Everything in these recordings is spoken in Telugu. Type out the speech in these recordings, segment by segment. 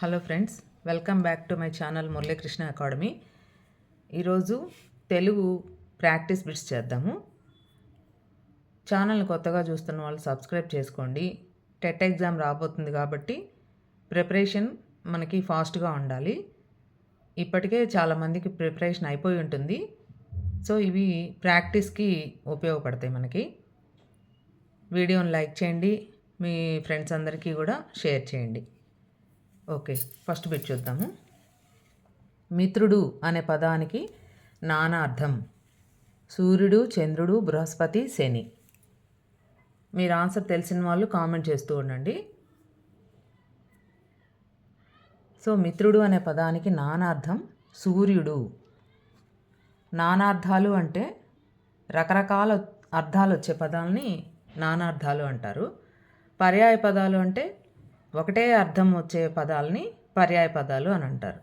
Hello friends welcome back to my channel Muralikrishna academy. ఈరోజు తెలుగు ప్రాక్టీస్ బిట్స్ చేద్దాము. ఛానల్ని కొత్తగా చూస్తున్న వాళ్ళు సబ్స్క్రైబ్ చేసుకోండి. టెట్ ఎగ్జామ్ రాబోతుంది కాబట్టి ప్రిపరేషన్ మనకి ఫాస్ట్గా ఉండాలి. ఇప్పటికే చాలామందికి ప్రిపరేషన్ అయిపోయి ఉంటుంది. సో ఇవి ప్రాక్టీస్కి ఉపయోగపడతాయి మనకి. వీడియోని లైక్ చేయండి. మీ ఫ్రెండ్స్ అందరికీ కూడా షేర్ చేయండి. ఓకే ఫస్ట్ బిట్ చూద్దాము. మిత్రుడు అనే పదానికి నానార్థం. సూర్యుడు చంద్రుడు బృహస్పతి శని. మీరు ఆన్సర్ తెలిసిన వాళ్ళు కామెంట్ చేస్తూ ఉండండి. సో మిత్రుడు అనే పదానికి నానార్థం సూర్యుడు. నానార్థాలు అంటే రకరకాల అర్థాలు వచ్చే పదాలని నానార్థాలు అంటారు. పర్యాయ పదాలు అంటే ఒకటే అర్థం వచ్చే పదాలని పర్యాయ పదాలు అని అంటారు.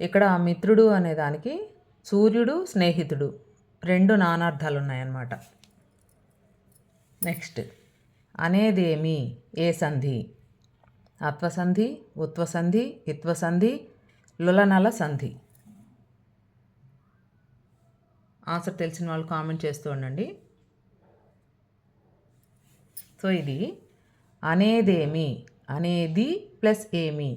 ఇక్కడ మిత్రుడు అనే దానికి సూర్యుడు స్నేహితుడు రెండు నానార్థాలు ఉన్నాయన్నమాట నెక్స్ట్ అనేదేమి ఏ సంధి? అత్వసంధి ఉత్వసంధి ఇత్వసంధి లులనల సంధి. ఆన్సర్ తెలిసిన వాళ్ళు కామెంట్ చేస్తూ ఉండండి. సో ఇది అనేదేమి అనేది ప్లస్ ఏమి?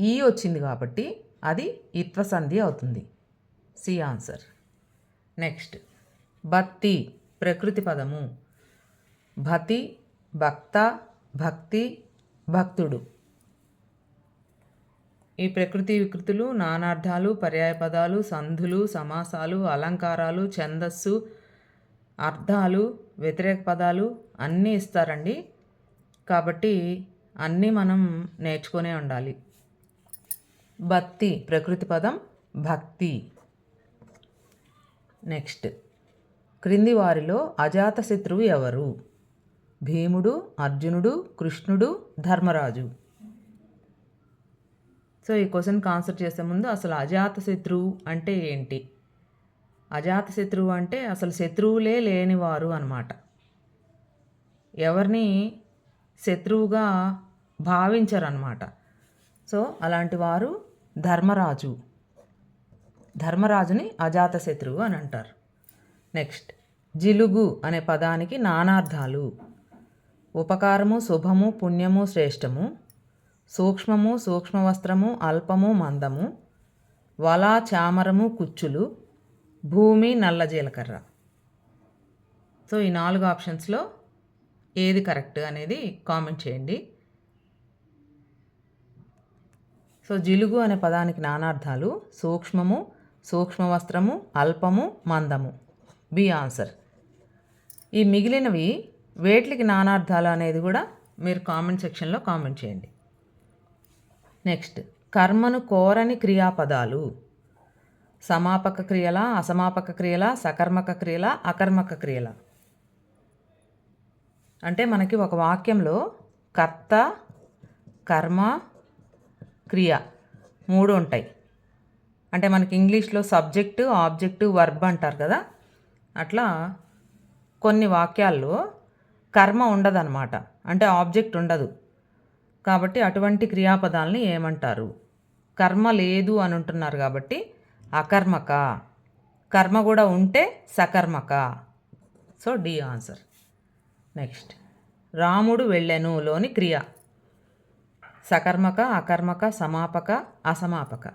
ఈ వచ్చింది కాబట్టి అది ఇత్వసంధి అవుతుంది. C answer. నెక్స్ట్. భక్తి ప్రకృతి పదము. భతి భక్త భక్తి భక్తుడు. ఈ ప్రకృతి వికృతులు నానార్థాలు పర్యాయ పదాలు సంధులు సమాసాలు అలంకారాలు ఛందస్సు అర్థాలు వ్యతిరేక పదాలు అన్నీ ఇస్తారండి. కాబట్టి అన్నీ మనం నేర్చుకునే ఉండాలి. భక్తి ప్రకృతి పదం భక్తి. నెక్స్ట్ క్రింది వారిలో అజాతశత్రువు ఎవరు? భీముడు అర్జునుడు కృష్ణుడు ధర్మరాజు. సో ఈ క్వశ్చన్కి ఆన్సర్ చేసే ముందు అసలు అజాతశత్రువు అంటే ఏంటి? అజాతశత్రువు అంటే అసలు శత్రువులే లేనివారు అనమాట ఎవరిని శత్రువుగా భావించరన్నమాట. సో అలాంటి వారు ధర్మరాజు. ధర్మరాజుని అజాతశత్రువు అని అంటారు. నెక్స్ట్ జిలుగు అనే పదానికి నానార్థాలు. ఉపకారము శుభము పుణ్యము శ్రేష్టము. సూక్ష్మము సూక్ష్మవస్త్రము అల్పము మందము. వల చామరము కుచ్చులు. భూమి నల్ల జీలకర్ర. సో ఈ నాలుగు ఆప్షన్స్లో ఏది కరెక్ట్ అనేది కామెంట్ చేయండి. సో జిలుగు అనే పదానికి నానార్థాలు సూక్ష్మము సూక్ష్మ వస్త్రము అల్పము మందము. బి ఆన్సర్ ఈ మిగిలినవి వేట్లకి నానార్థాలు అనేది కూడా మీరు కామెంట్ సెక్షన్లో కామెంట్ చేయండి. నెక్స్ట్ కర్మను కోరని క్రియాపదాలు. సమాపక క్రియల అసమాపక క్రియల సకర్మక క్రియల అకర్మక క్రియల. అంటే మనకి ఒక వాక్యంలో కర్త కర్మ క్రియ మూడు ఉంటాయి. అంటే మనకి ఇంగ్లీష్లో సబ్జెక్టు ఆబ్జెక్టు వర్బ్ అంటారు కదా? అట్లా కొన్ని వాక్యాల్లో కర్మ ఉండదన్నమాట. అంటే ఆబ్జెక్ట్ ఉండదు. కాబట్టి అటువంటి క్రియాపదాలని ఏమంటారు? కర్మ లేదు అని అంటున్నారు కాబట్టి అకర్మక. కర్మ కూడా ఉంటే సకర్మక. So D answer. నెక్స్ట్. రాముడు వెళ్ళెనులోని క్రియ. సకర్మక అకర్మక సమాపక అసమాపక.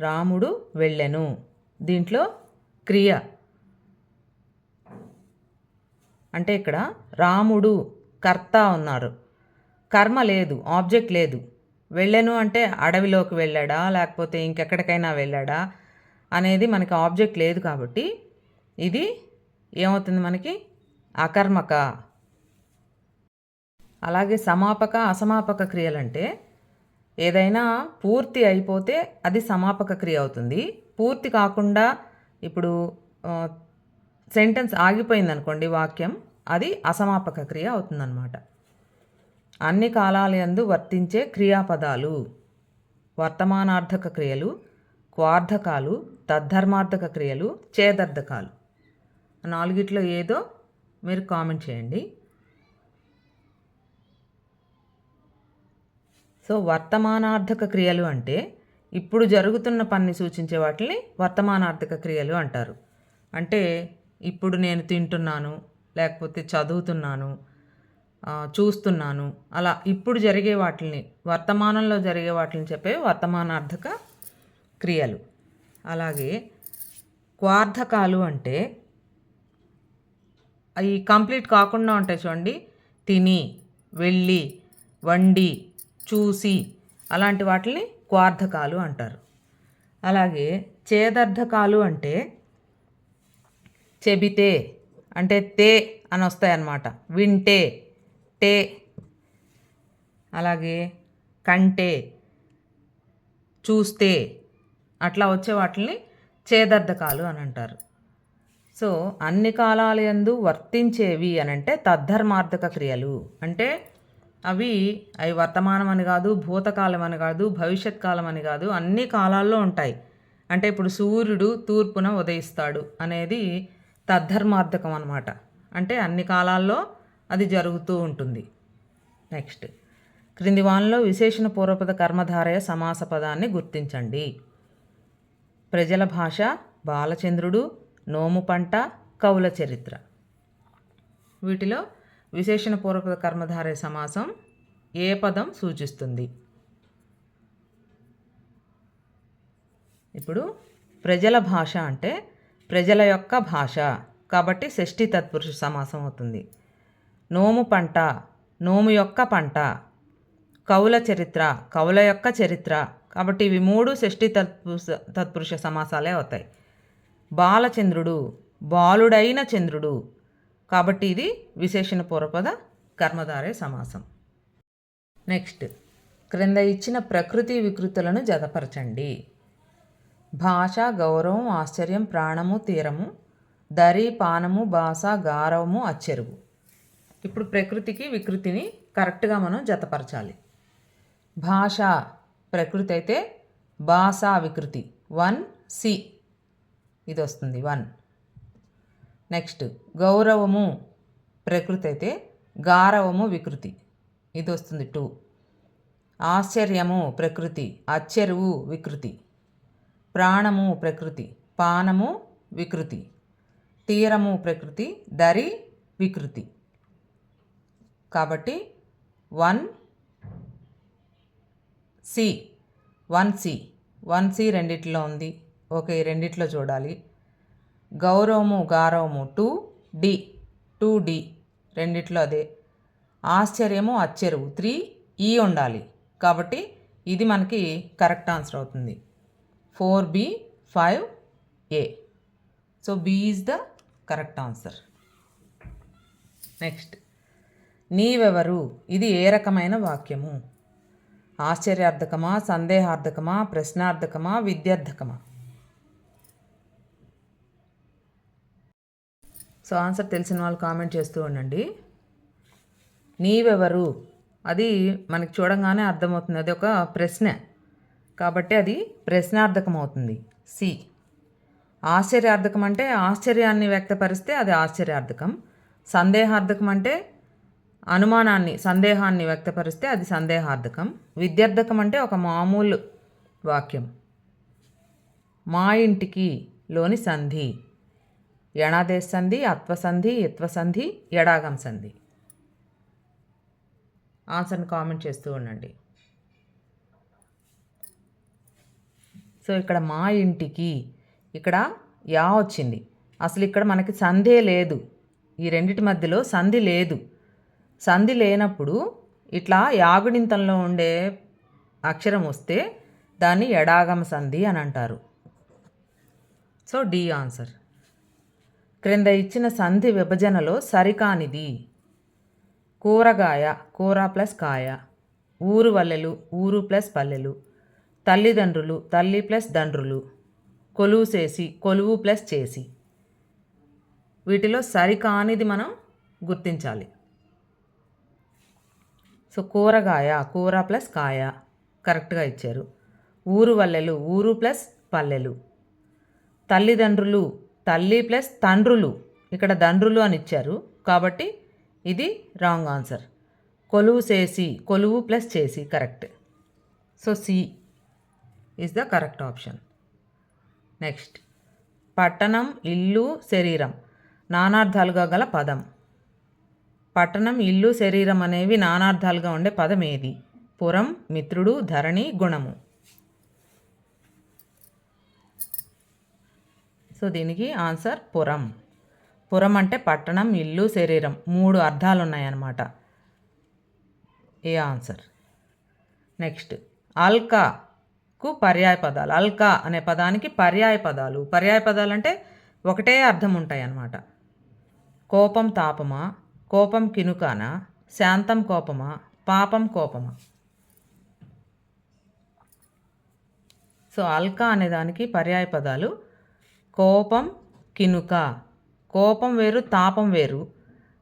రాముడు వెళ్ళెను. దీంట్లో క్రియ. అంటే ఇక్కడ రాముడు కర్త ఉన్నారు. కర్మ లేదు ఆబ్జెక్ట్ లేదు. వెళ్ళెను అంటే అడవిలోకి వెళ్ళాడా లేకపోతే ఇంకెక్కడికైనా వెళ్ళాడా అనేది మనకి ఆబ్జెక్ట్ లేదు కాబట్టి ఇది ఏమవుతుంది మనకి? అకర్మక. అలాగే సమాపక అసమాపక క్రియలంటే ఏదైనా పూర్తి అయిపోతే అది సమాపక క్రియ అవుతుంది. పూర్తి కాకుండా ఇప్పుడు సెంటెన్స్ ఆగిపోయింది అనుకోండి వాక్యం అది అసమాపక క్రియ అవుతుందన్నమాట. అన్ని కాలాలయందు వర్తించే క్రియాపదాలు వర్తమానార్థక క్రియలు క్వార్థకాలు తద్ధర్మార్థక క్రియలు చేదర్థకాలు నాలుగిట్లో ఏదో మీరు కామెంట్ చేయండి. సో వర్తమానార్థక క్రియలు అంటే ఇప్పుడు జరుగుతున్న పనిని సూచించే వాటిని వర్తమానార్థక క్రియలు అంటారు. అంటే ఇప్పుడు నేను తింటున్నాను లేకపోతే చదువుతున్నాను చూస్తున్నాను అలా ఇప్పుడు జరిగే వాటిని వర్తమానంలో జరిగే వాటిని చెప్పే వర్తమానార్థక క్రియలు. అలాగే క్వార్థకాలు అంటే అవి కంప్లీట్ కాకుండా ఉంటాయి చూడండి. తిని వెళ్ళి వండి చూసి అలాంటి వాటిని క్వార్థకాలు అంటారు. అలాగే చేదర్థకాలు అంటే చెబితే అంటే తే అని వస్తాయన్నమాట. వింటే టే. అలాగే కంటే చూస్తే అట్లా వచ్చే వాటిని చేదర్థకాలు అని అంటారు. సో అన్ని కాలాలయందు వర్తించేవి అని అంటే తద్ధర్మార్థక క్రియలు. అంటే అవి అవి వర్తమానం అని కాదు భూతకాలం అని కాదు భవిష్యత్ కాలం అని కాదు అన్ని కాలాల్లో ఉంటాయి. అంటే ఇప్పుడు సూర్యుడు తూర్పున ఉదయిస్తాడు అనేది తద్ధర్మార్థకం అనమాట అంటే అన్ని కాలాల్లో అది జరుగుతూ ఉంటుంది. నెక్స్ట్. క్రింది వానలో విశేషణ పూర్వపద కర్మధారయ సమాస పదాన్ని గుర్తించండి. ప్రజల భాష బాలచంద్రుడు నోము పంట కవుల చరిత్ర. వీటిలో విశేషణపూర్వక కర్మధారయ సమాసం ఏ పదం సూచిస్తుంది? ఇప్పుడు ప్రజల భాష అంటే ప్రజల యొక్క భాష. కాబట్టి షష్ఠి తత్పురుష సమాసం అవుతుంది. నోము పంట నోము యొక్క పంట. కవుల చరిత్ర కవుల యొక్క చరిత్ర. కాబట్టి ఇవి మూడు షష్ఠి తత్పురుష తత్పురుష సమాసాలే అవుతాయి. బాలచంద్రుడు బాలుడైన చంద్రుడు. కాబట్టి ఇది విశేషణ పూర్వపద కర్మధారే సమాసం. నెక్స్ట్ క్రింద ఇచ్చిన ప్రకృతి వికృతులను జతపరచండి. భాష గౌరవం ఆశ్చర్యం ప్రాణము తీరము దరి పానము భాష గారవము అచ్చెరువు. ఇప్పుడు ప్రకృతికి వికృతిని కరెక్ట్గా మనం జతపరచాలి. భాష ప్రకృతి అయితే భాష వికృతి. One C. ఇది వస్తుంది వన్. నెక్స్ట్ గౌరవము ప్రకృతి అయితే గారవము వికృతి. ఇది వస్తుంది టూ. ఆశ్చర్యము ప్రకృతి. అచ్చెరువు వికృతి. ప్రాణము ప్రకృతి. పానము వికృతి. తీరము ప్రకృతి. దరి వికృతి. కాబట్టి one C. One C. One C రెండిట్లో ఉంది. ఓకే ఈ రెండిట్లో చూడాలి. గౌరవము గారవము టూ డి టూ డి రెండిట్లో అదే. ఆశ్చర్యము అచ్చెరువు త్రీ ఈ ఉండాలి. కాబట్టి ఇది మనకి కరెక్ట్ ఆన్సర్ అవుతుంది. Four B five A. So B is the correct answer. Next. నీవెవరు? ఇది ఏ రకమైన వాక్యము? ఆశ్చర్యార్థకమా సందేహార్థకమా ప్రశ్నార్థకమా విద్యార్థకమా? సో ఆన్సర్ తెలిసిన వాళ్ళు కామెంట్ చేస్తూ ఉండండి. నీవెవరు? అది మనకి చూడంగానే అర్థమవుతుంది. అది ఒక ప్రశ్న. కాబట్టి అది ప్రశ్నార్థకం అవుతుంది సి. ఆశ్చర్యార్థకం అంటే ఆశ్చర్యాన్ని వ్యక్తపరిస్తే అది ఆశ్చర్యార్థకం. సందేహార్థకం అంటే అనుమానాన్ని సందేహాన్ని వ్యక్తపరిస్తే అది సందేహార్థకం. విద్యార్థకం అంటే ఒక మామూలు వాక్యం. మా ఇంటికి లోని సంధి. యణాదేశ సంధి అత్వసంధి యత్వసంధి ఎడాగం సంధి. ఆన్సర్ని కామెంట్ చేస్తూ ఉండండి. సో ఇక్కడ మా ఇంటికి ఇక్కడ యా వచ్చింది. అసలు ఇక్కడ మనకి సంధే లేదు. ఈ రెండిటి మధ్యలో సంధి లేదు. సంధి లేనప్పుడు ఇట్లా యాగుడింతంలో ఉండే అక్షరం వస్తే దాన్ని ఎడాగమ సంధి అని అంటారు. So D answer. క్రింద ఇచ్చిన సంధి విభజనలో సరికానిది. కూరగాయ కూర ప్లస్ కాయ. ఊరు వల్లెలు ఊరు ప్లస్ పల్లెలు. తల్లిదండ్రులు తల్లి ప్లస్ దండ్రులు. కొలువు చేసి కొలువు ప్లస్ చేసి. వీటిలో సరికానిది మనం గుర్తించాలి. సో కూరగాయ కూర ప్లస్ కాయ కరెక్ట్గా ఇచ్చారు. ఊరు వల్లెలు ఊరు ప్లస్ పల్లెలు. తల్లిదండ్రులు తల్లి ప్లస్ తండ్రులు. ఇక్కడ దండ్రులు అని ఇచ్చారు. కాబట్టి ఇది రాంగ్ ఆన్సర్. కొలువు చేసి కొలువు ప్లస్ చేసి correct. So C is the correct option next పట్టణం ఇల్లు శరీరం. నానార్థాలుగా గల పదం. పట్టణం ఇల్లు శరీరం అనేవి నానార్థాలుగా ఉండే పదం ఏది? పురం మిత్రుడు ధరణి గుణము. సో దీనికి ఆన్సర్ పురం. పురం అంటే పట్టణం ఇల్లు శరీరం. మూడు అర్థాలు ఉన్నాయన్నమాట ఏ ఆన్సర్? నెక్స్ట్. అల్కాకు పర్యాయ పదాలు. అల్కా అనే పదానికి పర్యాయ పదాలు. పర్యాయ పదాలు అంటే ఒకటే అర్థం ఉంటాయి అన్నమాట కోపం తాపమా? కోపం కినుకానా? శాంతం కోపమా? పాపం కోపమా? సో అల్కా అనే దానికి పర్యాయ పదాలు కోపం కినుక. కోపం వేరు తాపం వేరు.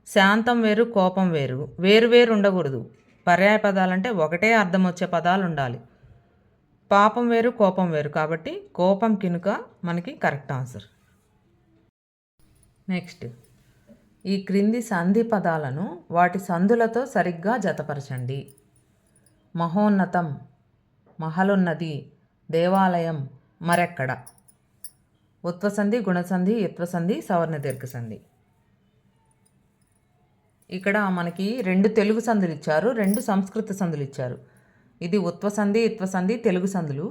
శాంతం వేరు కోపం వేరు. వేరు వేరు ఉండకూడదు. పర్యాయ పదాలంటే ఒకటే అర్థం వచ్చే పదాలు ఉండాలి. పాపం వేరు కోపం వేరు. కాబట్టి కోపం కినుక మనకి కరెక్ట్ ఆన్సర్. నెక్స్ట్. ఈ క్రింది సంధి పదాలను వాటి సంధులతో సరిగ్గా జతపరచండి. మహోన్నతం మహలున్నది దేవాలయం మరెక్కడ? ఉత్వసంధి గుణసంధి యుత్వసంధి సవర్ణ దీర్ఘసంధి ఇక్కడ మనకి రెండు తెలుగు సంధులు ఇచ్చారు రెండు సంస్కృత సంధులు ఇచ్చారు. ఇది ఉత్వసంధి ఇత్వసంధి తెలుగు సంధులు.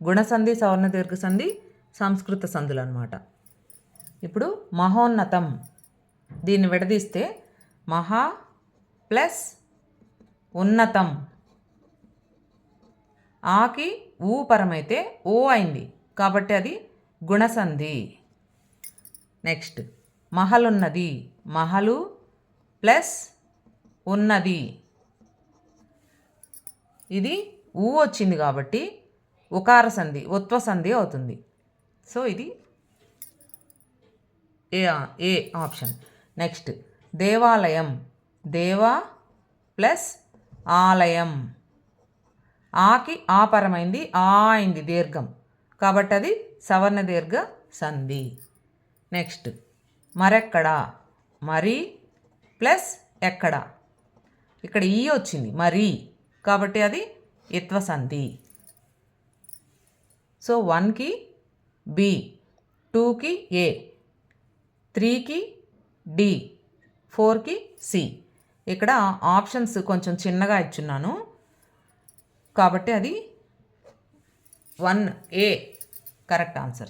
గుణసంధి సవర్ణ దీర్ఘసంధి సంస్కృత సంధులు అనమాట ఇప్పుడు మహోన్నతం. దీన్ని విడదీస్తే మహా ప్లస్ ఉన్నతం. ఆకి ఊ పరమైతే ఓ అయింది. కాబట్టి అది గుణసంధి. నెక్స్ట్ మహలున్నది. మహలు ప్లస్ ఉన్నది. ఇది ఊ వచ్చింది కాబట్టి ఉకార సంధి ఉత్వ సంధి అవుతుంది. సో ఇది ఏ ఏ ఆప్షన్. నెక్స్ట్ దేవాలయం. దేవా ప్లస్ ఆలయం. ఆకి ఆపరమైంది ఆ అయింది దీర్ఘం. కాబట్టి అది సవర్ణ దీర్ఘ సంధి. నెక్స్ట్ మరెక్కడ? మరి ప్లస్ ఎక్కడ? ఇక్కడ ఈ వచ్చింది మరి. కాబట్టి అది ఇత్వ సంధి సో వన్కి బి టూకి ఏ త్రీకి డి ఫోర్కి సి ఇక్కడ ఆప్షన్స్ కొంచెం చిన్నగా ఇచ్చున్నాను. కాబట్టి అది one A correct answer.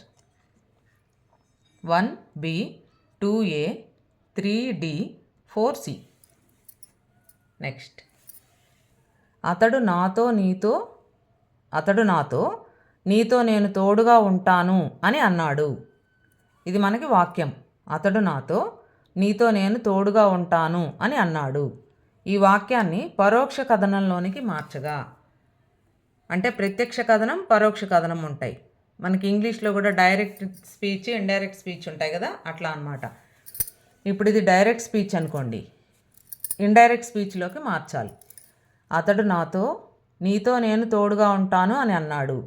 One B two A three D four C. Next. అతడు నాతో నీతో అతడు నాతో నీతో నేను తోడుగా ఉంటాను అని అన్నాడు. ఇది మనకి వాక్యం. అతడు నాతో నీతో నేను తోడుగా ఉంటాను అని అన్నాడు. ఈ వాక్యాన్ని పరోక్ష కథనంలోనికి మార్చగా. అంటే ప్రత్యక్ష కథనం పరోక్ష కథనం ఉంటాయి. మనకి ఇంగ్లీష్లో కూడా డైరెక్ట్ స్పీచ్ ఇండైరెక్ట్ స్పీచ్ ఉంటాయి కదా అట్లా అనమాట ఇప్పుడు ఇది డైరెక్ట్ స్పీచ్ అనుకోండి. ఇండైరెక్ట్ స్పీచ్లోకి మార్చాలి. అతడు నాతో నీతో నేను తోడుగా ఉంటాను అని అన్నాడు.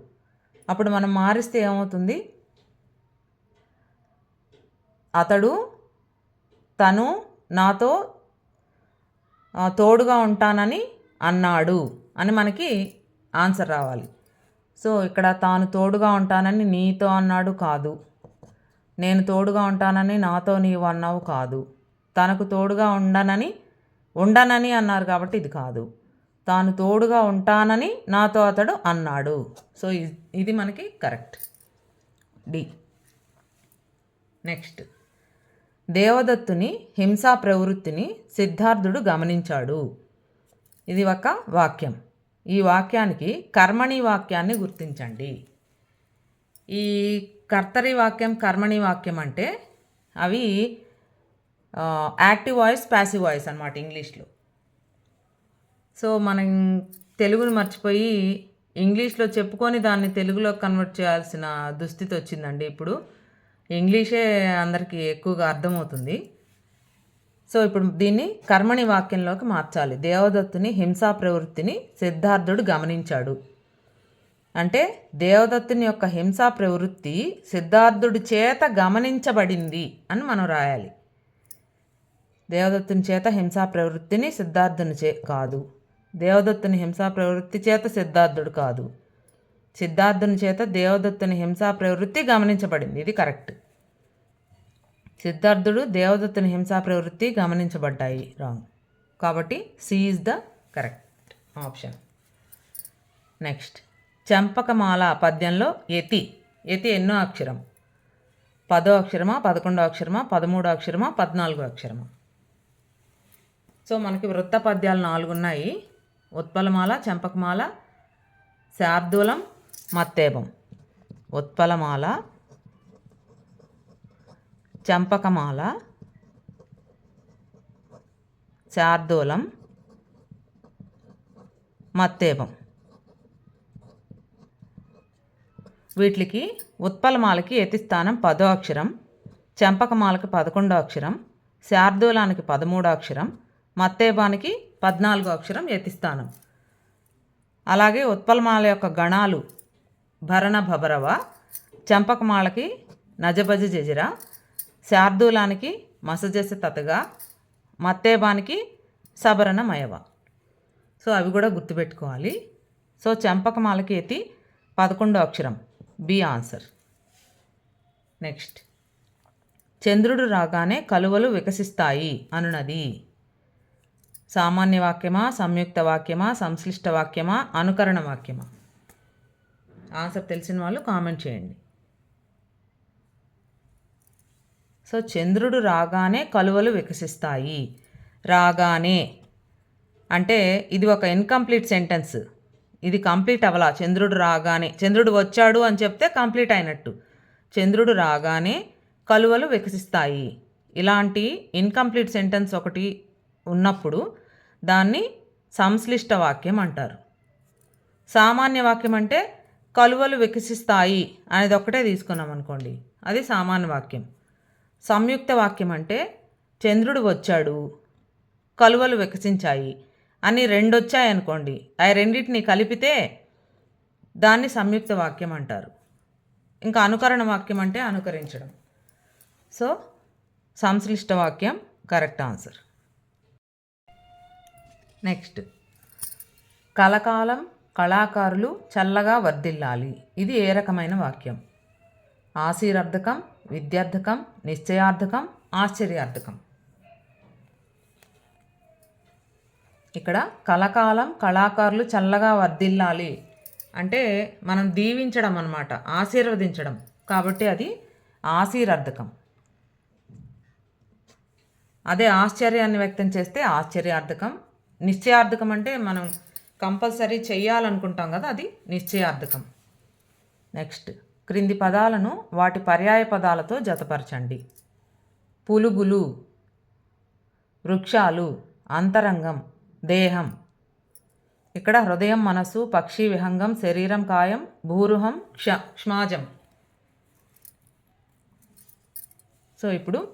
అప్పుడు మనం మారిస్తే ఏమవుతుంది? అతడు తను నాతో తోడుగా ఉంటానని అన్నాడు అని మనకి ఆన్సర్ రావాలి. సో ఇక్కడ తాను తోడుగా ఉంటానని నీతో అన్నాడు కాదు. నేను తోడుగా ఉంటానని నాతో నీవు అన్నావు కాదు. తనకు తోడుగా ఉండనని ఉండనని అన్నారు కాబట్టి ఇది కాదు. తాను తోడుగా ఉంటానని నాతో అతడు అన్నాడు. సో ఇది మనకి కరెక్ట్. డి. నెక్స్ట్. దేవదత్తుని హింసా ప్రవృత్తిని సిద్ధార్థుడు గమనించాడు. ఇది ఒక వాక్యం. ఈ వాక్యానికి కర్మణి వాక్యాన్ని గుర్తించండి. ఈ కర్తరి వాక్యం కర్మణి వాక్యం అంటే అవి యాక్టివ్ వాయిస్ ప్యాసివ్ వాయిస్ అనమాట ఇంగ్లీష్లో. సో మనం తెలుగుని మర్చిపోయి ఇంగ్లీష్లో చెప్పుకొని దాన్ని తెలుగులో కన్వర్ట్ చేయాల్సిన దుస్థితి వచ్చిందండి ఇప్పుడు. ఇంగ్లీషే అందరికీ ఎక్కువగా అర్థమవుతుంది. సో ఇప్పుడు దీన్ని కర్మణి వాక్యంలోకి మార్చాలి. దేవదత్తుని హింసా ప్రవృత్తిని సిద్ధార్థుడు గమనించాడు. అంటే దేవదత్తుని యొక్క హింసా ప్రవృత్తి సిద్ధార్థుడి చేత గమనించబడింది అని మనం రాయాలి. దేవదత్తుని చేత హింసా ప్రవృత్తిని సిద్ధార్థుని చే కాదు. దేవదత్తుని హింసా ప్రవృత్తి చేత సిద్ధార్థుడు కాదు. సిద్ధార్థుని చేత దేవదత్తుని హింసా ప్రవృత్తి గమనించబడింది. ఇది కరెక్ట్. సిద్ధార్థుడు దేవదత్తుని హింసా ప్రవృత్తి గమనించబడ్డాయి. రాంగ్ కాబట్టి C is the correct option next చంపకమాల పద్యంలో యతి. యతి ఎన్నో అక్షరం. పదో అక్షరమా పదకొండో అక్షరమా పదమూడో అక్షరమా పద్నాలుగో అక్షరమా? సో మనకి వృత్త పద్యాలు నాలుగు ఉన్నాయి. ఉత్పలమాల చంపకమాల శార్దూలం మత్తేపం ఉత్పలమాల చంపకమాల శార్దూలం మత్తేపం. వీటికి ఉత్పలమాలకి యతిస్థానం పదో అక్షరం చంపకమాలకి పదకొండో అక్షరం శార్దూలానికి పదమూడో అక్షరం మత్తేపానికి పద్నాలుగో అక్షరం యతిస్థానం అలాగే ఉత్పలమాల యొక్క గణాలు భరణ భబరవ చంపకమాలకి నజబజ జజిర శార్దూలానికి మసజస తతగా మత్తేబానికి సబరణమయవ. సో అవి కూడా గుర్తుపెట్టుకోవాలి. సో చంపకమాలకి ఎత్తి పదకొండో అక్షరం. B answer. నెక్స్ట్. చంద్రుడు రాగానే కలువలు వికసిస్తాయి అనునది. సామాన్య వాక్యమా సంయుక్త వాక్యమా సంశ్లిష్ట వాక్యమా అనుకరణ వాక్యమా ఆన్సర్ తెలిసిన వాళ్ళు కామెంట్ చేయండి. సో చంద్రుడు రాగానే కలువలు వికసిస్తాయి. రాగానే. అంటే ఇది ఒక ఇన్కంప్లీట్ సెంటెన్స్ ఇది కంప్లీట్ అవ్వాల చంద్రుడు రాగానే. చంద్రుడు వచ్చాడు అని చెప్తే కంప్లీట్ అయినట్టు. చంద్రుడు రాగానే కలువలు వికసిస్తాయి. ఇలాంటి ఇన్కంప్లీట్ సెంటెన్స్ ఒకటి ఉన్నప్పుడు దాన్ని సంశ్లిష్ట వాక్యం అంటారు. సామాన్య వాక్యం అంటే కలువలు వికసిస్తాయి. అనేది ఒకటే తీసుకున్నాం అనుకోండి అది సామాన్య వాక్యం. సంయుక్త వాక్యం అంటే చంద్రుడు వచ్చాడు కలువలు వికసించాయి అని రెండొచ్చాయనుకోండి ఆ రెండింటిని కలిపితే దాన్ని సంయుక్త వాక్యం అంటారు. ఇంకా అనుకరణ వాక్యం అంటే అనుకరించడం. సో సంశ్లిష్ట వాక్యం కరెక్ట్ ఆన్సర్. నెక్స్ట్. కలకాలం కళాకారులు చల్లగా వర్ధిల్లాలి. ఇది ఏ రకమైన వాక్యం? ఆశీరర్థకం విద్యార్థకం నిశ్చయార్థకం ఆశ్చర్యార్థకం. ఇక్కడ కలకాలం కళాకారులు చల్లగా వర్ధిల్లాలి అంటే మనం దీవించడం అనమాట ఆశీర్వదించడం. కాబట్టి అది ఆశీర్వార్థకం. అదే ఆశ్చర్యాన్ని వ్యక్తం చేస్తే ఆశ్చర్యార్థకం. నిశ్చయార్థకం అంటే మనం కంపల్సరీ చేయాలనుకుంటాం కదా అది నిశ్చయార్థకం. నెక్స్ట్. క్రింది పదాలను వాటి పర్యాయ పదాలతో జతపరచండి. పులుగులు వృక్షాలు అంతరంగం దేహం. ఇక్కడ హృదయం మనస్సు పక్షి విహంగం శరీరం కాయం భూరుహం క్ష క్ష్మాజం సో ఇప్పుడు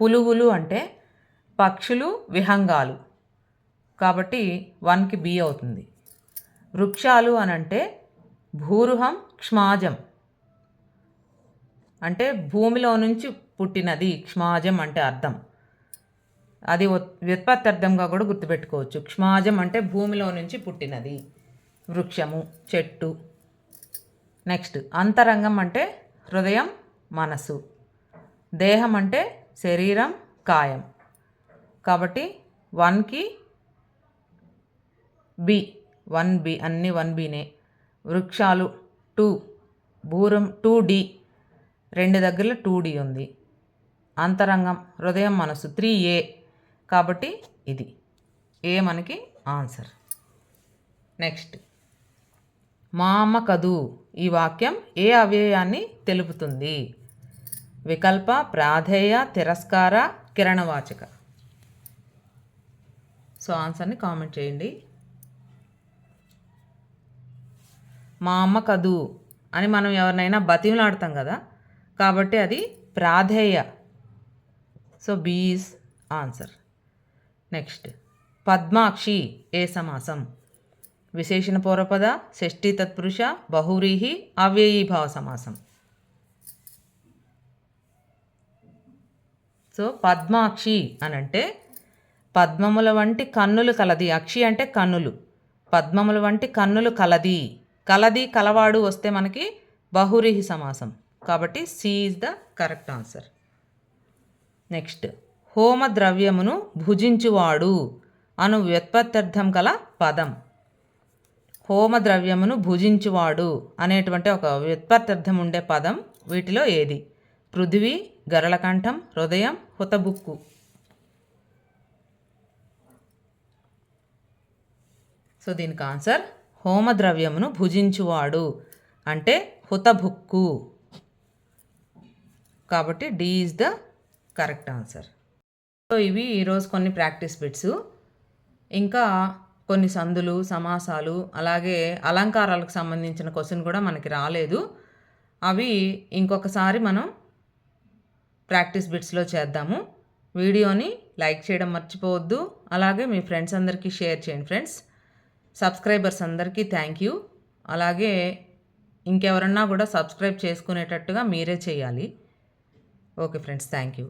పులుగులు అంటే పక్షులు విహంగాలు. కాబట్టి వన్కి బి అవుతుంది. వృక్షాలు అనంటే భూరుహం క్ష్మాజం. అంటే భూమిలో నుంచి పుట్టినది క్ష్మాజం అంటే అర్థం. అది వ్యుత్పత్తి అర్థంగా కూడా గుర్తుపెట్టుకోవచ్చు. క్ష్మాజం అంటే భూమిలో నుంచి పుట్టినది. వృక్షము చెట్టు. నెక్స్ట్ అంతరంగం అంటే హృదయం మనసు. దేహం అంటే శరీరం కాయం. కాబట్టి వన్కి బి వన్ బి అన్ని వన్ బినే. వృక్షాలు టూ భూరం టూ డి రెండు దగ్గరలో టూ డి ఉంది. అంతరంగం హృదయం మనసు త్రీ ఏ కాబట్టి ఇది. ఏ మనకి ఆన్సర్. నెక్స్ట్. మా అమ్మ కదు ఈ వాక్యం ఏ అవ్యయాన్ని తెలుపుతుంది? వికల్ప ప్రాధేయ తిరస్కార కిరణవాచక. సో ఆన్సర్ని కామెంట్ చేయండి. మా అమ్మ కదు అని మనం ఎవరినైనా బతిమలాడతాం కదా కాబట్టి అది ప్రాధేయ. So B's answer. నెక్స్ట్ పద్మాక్షి ఏ సమాసం? విశేషణ పూర్వపద షష్ఠీ తత్పురుష బహువ్రీహి అవ్యయీభావ సమాసం. సో పద్మాక్షి అని అంటే పద్మముల వంటి కన్నులు కలది. అక్షి అంటే కన్నులు. పద్మముల వంటి కన్నులు కలది. కలది కలవాడు వస్తే మనకి బహురిహి సమాసం. కాబట్టి C is the correct answer next హోమ ద్రవ్యమును భుజించువాడు అను వ్యుత్పత్త్యర్థం గల పదం. హోమ ద్రవ్యమును భుజించువాడు అనేటువంటి ఒక వ్యుత్పత్త్యర్థం ఉండే పదం వీటిలో ఏది? పృథివీ గరళకంఠం హృదయం హుతబుక్కు. సో దీనికి ఆన్సర్ హోమద్రవ్యమును భుజించువాడు. అంటే హుతభుక్కు. కాబట్టి D is the correct answer. So ఇవి ఈరోజు కొన్ని ప్రాక్టీస్ బిట్స్. ఇంకా కొన్ని సందులు సమాసాలు అలాగే అలంకారాలకు సంబంధించిన క్వశ్చన్ కూడా మనకి రాలేదు. అవి ఇంకొకసారి మనం ప్రాక్టీస్ బిట్స్లో చేద్దాము. వీడియోని లైక్ చేయడం మర్చిపోవద్దు. అలాగే మీ ఫ్రెండ్స్ అందరికీ షేర్ చేయండి ఫ్రెండ్స్. సబ్స్క్రైబర్స్ అందరికీ థ్యాంక్ యూ. అలాగే ఇంకెవరన్నా కూడా సబ్స్క్రైబ్ చేసుకునేటట్టుగా మీరే చేయాలి. Okay friends thank you.